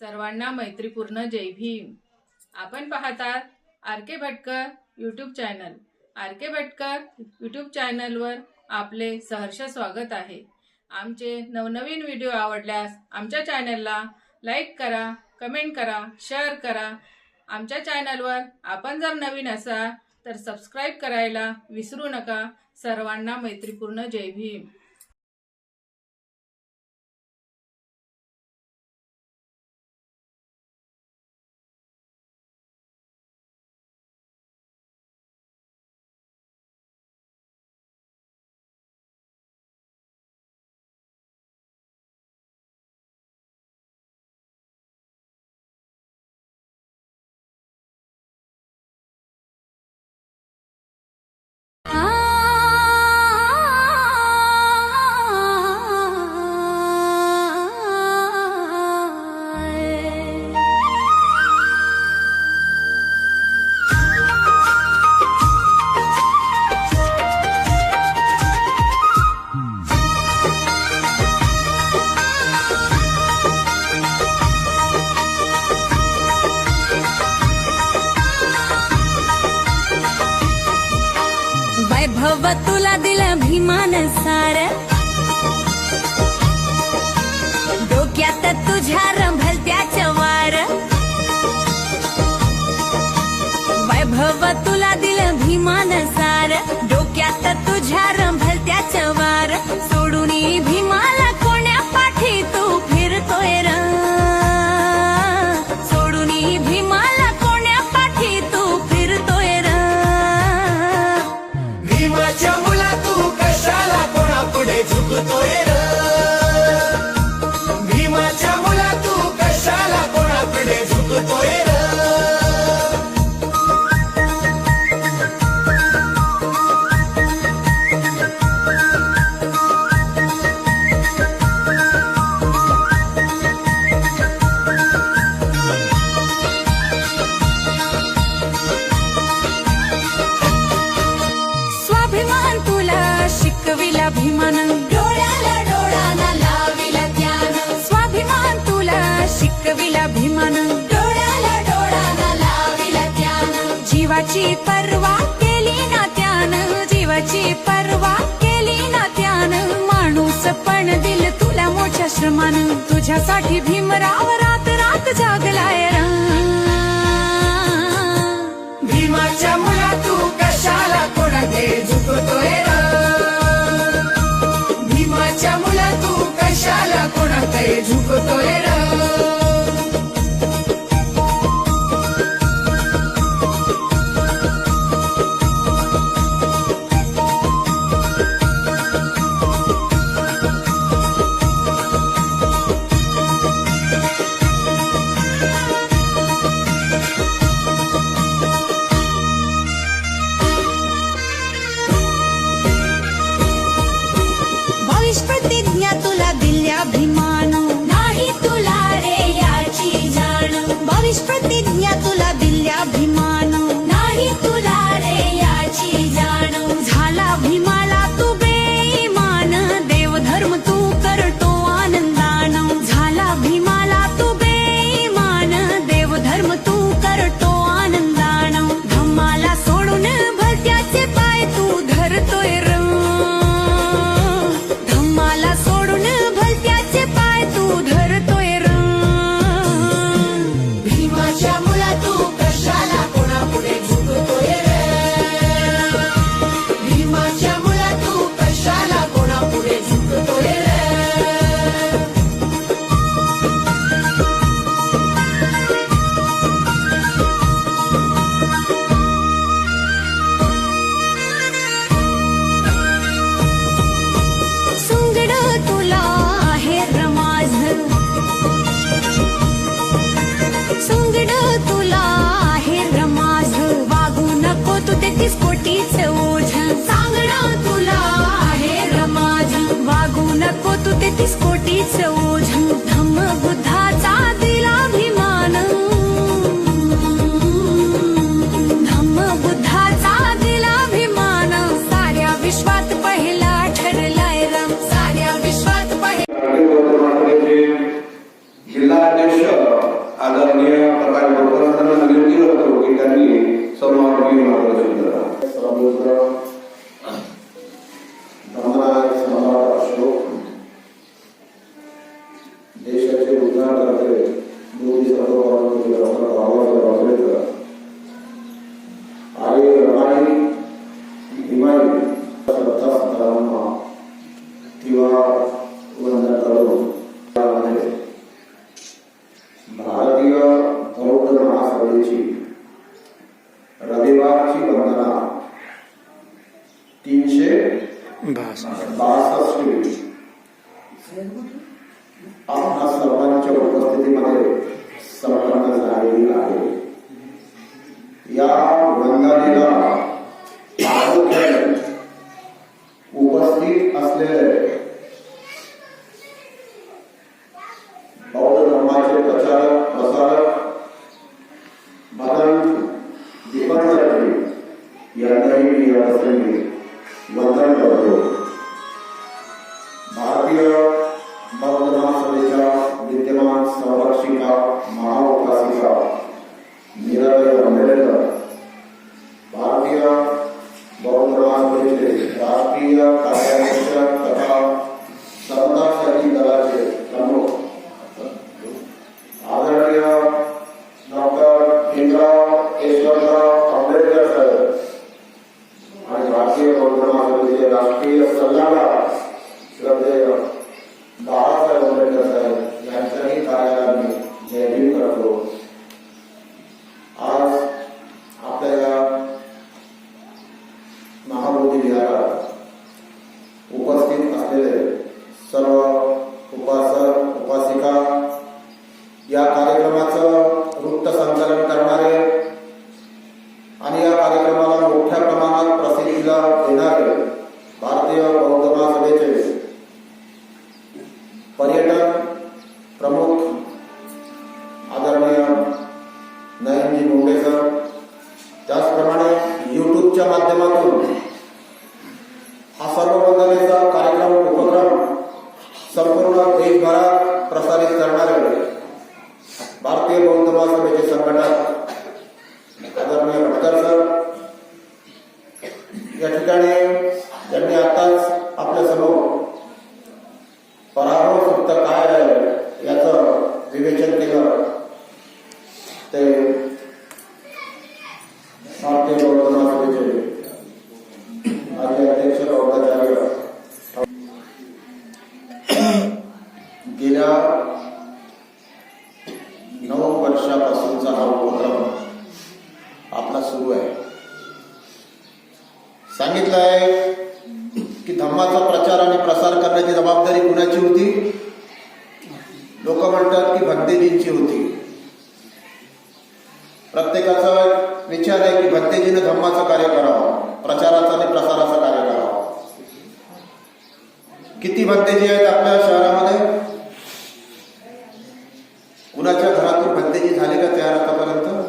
सर्वांना मैत्रीपूर्ण जय भीम. आपण पाहतात R K Bhatkar YouTube channel R K Bhatkar YouTube चॅनलवर आपले सहर्ष स्वागत आहे. आमचे नवनवीन व्हिडिओ आवडल्यास आमच्या चॅनलला लाईक करा कमेंट करा शेअर करा. आमच्या चॅनलवर आपण जर नवीन असाल तर सबस्क्राईब करायला विसरू नका. सर्वांना मैत्रीपूर्ण जय भीम. बाबा तुला दिलं भीमान सार. डोक्यात तुझ्या रंभलत्याच्या वार. वैभव तुला दिलं भीमान सार. डोक्यात तुझ्या रंभ पर्वा केली ना त्यानं जीवाची पर्वा केली ना त्यानं. माणूस पण दिल तुला मोठ्या श्रमान तुझ्यासाठी भीमराव रात रात जागलाय भीमाच्या मुला तू कशाला कोणाकडे झुकतोय भीमाच्या मुला तू कशाला कोणाकडे झुकतोय नको तू तेहतीस देशाचे उद्धार करते मोदी सर्वपरांचे डॉक्टर बाबासाहेब आंबेडकर आई रमाई भीमाई किंवा भारतीय बौद्ध महासभेची रविवारची वंदना तीनशे बासष्ट. आपणा सर्वांच्या उपस्थितीमध्ये संपन्न झालेली आहे. या वंदनेला उपस्थित असलेले बौद्ध धर्माचे प्रचारक प्रसारक मदन दीपक यांनाही मी या प्रसंगी वंदन करतो. भारतीय ভালোবাসি কারণ हा सर्व वंदनेचा कार्यक्रम उपक्रम संपूर्ण देशभरात प्रसारित करणारे भारतीय बौद्ध महासभेचे संघटक आदरणीय भटकर सर. या ठिकाणी त्यांनी आताच आपल्यासमोर पराभव फक्त काय आहे याचं विवेचन केलं ते भारतीय बौद्ध होती. प्रत्येकाचा विचार आहे की भक्तेजीनं धम्माचं कार्य करावं, प्रचाराचं आणि कार्य करावं. किती भक्तेजी आहेत आपल्या शहरामध्ये? कुणाच्या घरातून भक्तेजी झाले का तयार आतापर्यंत?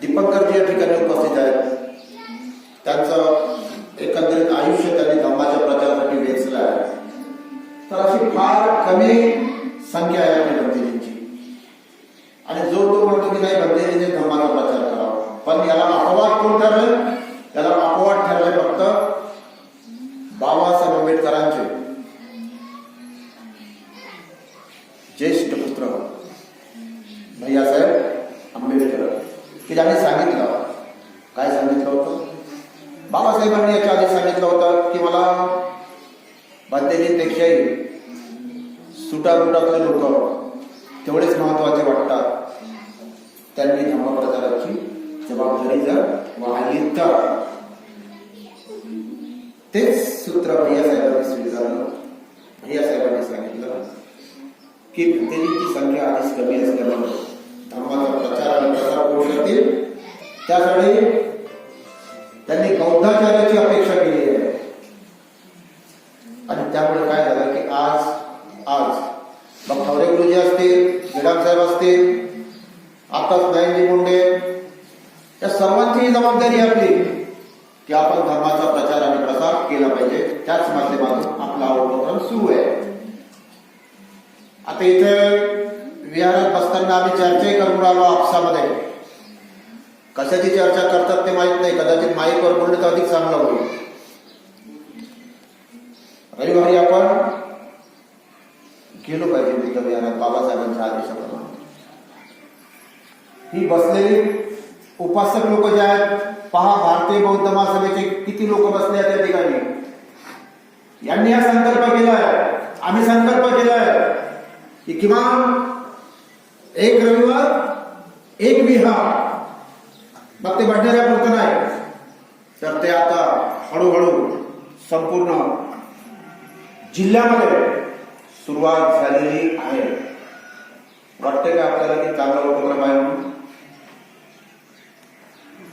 दीपंकरजी या ठिकाणी उपस्थित आहेत. त्यांचं एकंदरीत आयुष्य फार कमी संख्या आहे आपल्या आणि जो तो म्हणतो की नाही भक्तीजीने धर्माला प्रचार करावा. पण याला अपवाद कोण ठरलं? त्याला अपवाद ठरले फक्त बाबासाहेब आंबेडकरांचे. ज्येष्ठ पुत्र. भैयासाहेब आंबेडकर. की ज्याने सांगितलं. काय सांगितलं होतं? बाबासाहेबांनी याच्या आधी सांगितलं होतं की मला बाध्यजींपेक्षाही सुटारुटातले लोक तेवढेच महत्त्वाचे वाटतात. त्यांनी धर्मप्रचाराची जबाबदारी जर वाहिली तर. तेच सूत्र भैया साहेबांनी स्वीकारलं. भैयासाहेबांनी सांगितलं की भक्तेजींची संख्या आधीच कमी असल्यामुळे धर्माचा प्रचार आणि प्रसार होऊ शकतील त्यासाठी त्यांनी बौद्धाचार्याची अपेक्षा केली आहे आणि त्यामुळे काय झालं की आज आज मग खवरे गुरुजी असतील गिडाम साहेब असतील आताच नयनजी मुंडे या सर्वांची जबाबदारी आपली की आपण धर्माचा प्रचार आणि प्रसार केला पाहिजे त्याच माध्यमातून आपला हा उपक्रम सुरू आहे आता इथे विहारात बसताना आम्ही चर्चाही करून राहिलो आपसामध्ये. कशाची चर्चा करतात ते माहीत नाही. कदाचित माईकवर बोललं तर अधिक चांगलं होईल. रविवारी आपण गेलो पाहिजे तिथं विहारात बाबासाहेबांच्या आदेशाप्रमाणे. ही बसलेली उपासक लोक जे आहेत पहा भारतीय बौद्ध महासभेचे किती लोक बसले आहेत त्या ठिकाणी. यांनी हा संकल्प केलाय. आम्ही संकल्प केलाय. की किमान एक रविवार, एक विहार मग ते बढणाऱ्या पुरतं नाही। तर आता हळूहळू संपूर्ण जिल्ह्यामध्ये सुरुवात झालेली आहे वाटते का की चांगला उपक्रम आहे म्हणून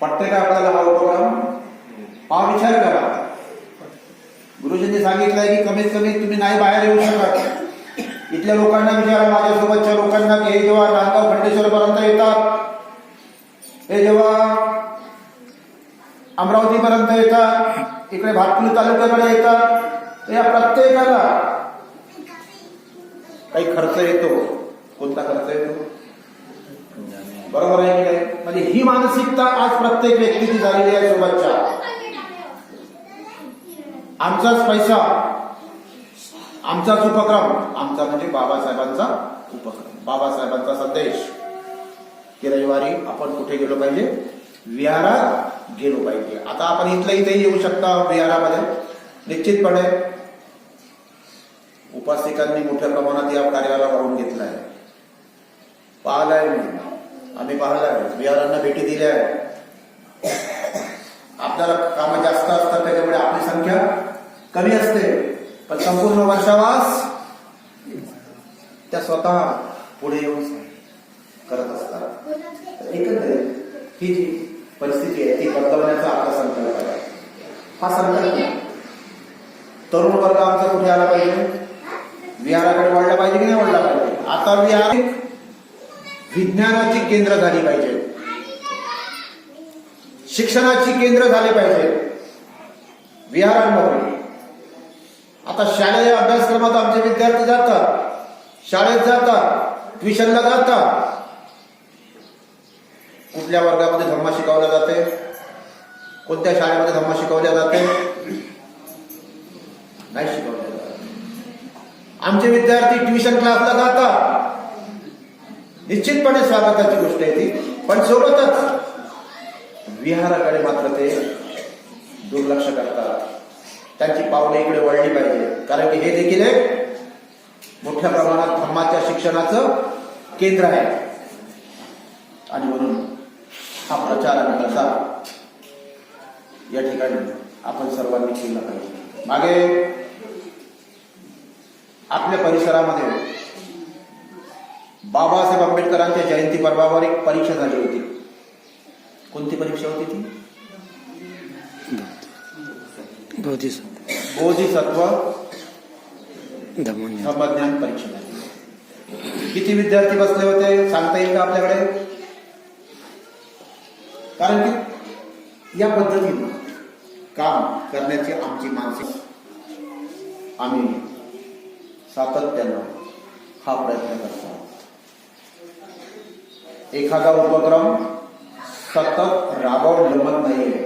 वाटते का हा उपक्रम हा विचार करा। गुरुजींनी सांगितलंय की कमीत कमी तुम्ही नाही बाहेर येऊ शकत इथल्या लोकांना विचारा माझ्यासोबतच्या लोकांना की हे जेव्हा नांदगाव खंडेश्वर पर्यंत येतात हे जेव्हा अमरावती पर्यंत येतात इकडे भातकुली तालुक्याकडे येतात तर या प्रत्येकाला काही खर्च येतो. कोणता खर्च येतो? बरोबर आहे की नाही? म्हणजे ही मानसिकता आज प्रत्येक व्यक्तीची झालेली आहे सोबतच्या आमचाच पैसा. आमचाच उपक्रम आमचा म्हणजे बाबासाहेबांचा उपक्रम. बाबासाहेबांचा संदेश. की रविवारी आपण कुठे गेलो पाहिजे? विहारात गेलो पाहिजे. आता आपण इथल्या इथे येऊ शकता विहारामध्ये. निश्चितपणे उपासिकांनी मोठ्या प्रमाणात या कार्याला वाहून घेतलं आहे पाहिलाय मी. आम्ही पाहिलाय विहारांना भेटी दिल्या आहेत आपल्याला कामं जास्त असतात त्याच्यामुळे आपली संख्या कमी असते. पण संपूर्ण वर्षावास त्या स्वतः पुढे येऊन करत असतात. एकंदरीत ही जी परिस्थिती आहे ती बदलवण्याचा आपला संकल्प आहे. हा संकल्प तरुण वर्ग आमचा कुठे आला पाहिजे? विहाराकडे वळला पाहिजे की नाही वळला पाहिजे? आता विहार विज्ञानाची केंद्र झाली पाहिजे. शिक्षणाची केंद्र झाले पाहिजे. विहारांमध्ये आता शालेय अभ्यासक्रमात आमचे विद्यार्थी जातात. शाळेत जातात. ट्युशनला जातात. कुठल्या वर्गामध्ये धर्म शिकवला जाते? कोणत्या शाळेमध्ये धर्म शिकवल्या जाते? नाही शिकवल्या जात. आमचे विद्यार्थी ट्युशन क्लासला जातात. निश्चितपणे स्वागताची गोष्ट आहे ती. पण सोबतच विहाराकडे मात्र ते दुर्लक्ष करतात. त्यांची पावले इकडे वळली पाहिजे. कारण की हे देखील एक मोठ्या प्रमाणात धर्माच्या शिक्षणाचं केंद्र आहे. आणि म्हणून हा प्रचार आणि प्रसार या ठिकाणी आपण सर्वांनी केला पाहिजे. मागे आपल्या परिसरामध्ये बाबासाहेब आंबेडकरांच्या जयंती पर्वावर एक परीक्षा झाली होती. कोणती परीक्षा होती ती? बोधिसत्व धर्मज्ञान परीक्षा किती विद्यार्थी बसले होते सांगता येईल का आपल्याकडे? कारण की या पद्धतीने काम करण्याची आमची मानसिक आम्ही सातत्यानं हा प्रयत्न करतो. एखादा उपक्रम सतत राबवून जमत नाहीये.